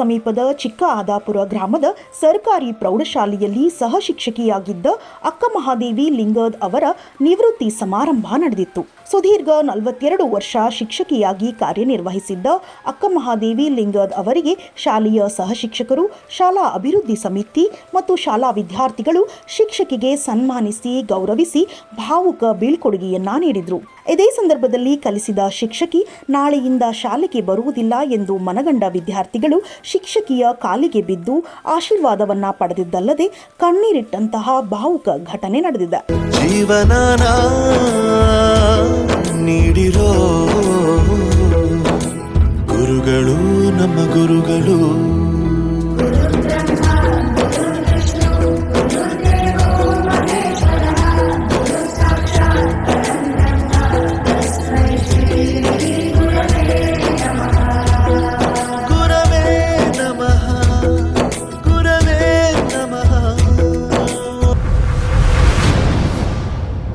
ಸಮೀಪದ ಚಿಕ್ಕ ಆದಾಪುರ ಗ್ರಾಮದ ಸರ್ಕಾರಿ ಪ್ರೌಢಶಾಲೆಯಲ್ಲಿ ಸಹ ಶಿಕ್ಷಕಿಯಾಗಿದ್ದ ಅಕ್ಕ ಮಹಾದೇವಿ ಲಿಂಗದ್ ಅವರ ನಿವೃತ್ತಿ ಸಮಾರಂಭ ನಡೆದಿತ್ತು. ಸುದೀರ್ಘ ನಲವತ್ತೆರಡು ವರ್ಷ ಶಿಕ್ಷಕಿಯಾಗಿ ಕಾರ್ಯನಿರ್ವಹಿಸಿದ್ದ ಅಕ್ಕ ಮಹಾದೇವಿ ಲಿಂಗದ್ ಅವರಿಗೆ ಶಾಲೆಯ ಸಹ ಶಿಕ್ಷಕರು ಶಾಲಾ ಅಭಿವೃದ್ಧಿ ಸಮಿತಿ ಮತ್ತು ಶಾಲಾ ವಿದ್ಯಾರ್ಥಿಗಳು ಶಿಕ್ಷಕಿಗೆ ಸನ್ಮಾನಿಸಿ ಗೌರವಿಸಿ ಭಾವುಕ ಬೀಳ್ಕೊಡುಗೆಯನ್ನ ನೀಡಿದರು. ಇದೇ ಸಂದರ್ಭದಲ್ಲಿ ಕಲಿಸಿದ ಶಿಕ್ಷಕಿ ನಾಳೆಯಿಂದ ಶಾಲೆಗೆ ಬರುವುದಿಲ್ಲ ಎಂದು ಮನಗಂಡ ವಿದ್ಯಾರ್ಥಿಗಳು ಶಿಕ್ಷಕಿಯ ಕಾಲಿಗೆ ಬಿದ್ದು ಆಶೀರ್ವಾದವನ್ನ ಪಡೆದಿದ್ದಲ್ಲದೆ ಕಣ್ಣೀರಿಟ್ಟಂತಹ ಭಾವುಕ ಘಟನೆ ನಡೆದಿದೆ. ಜೀವನ ನೀಡಿರೋ ಗುರುಗಳು ನಮ್ಮ ಗುರುಗಳು.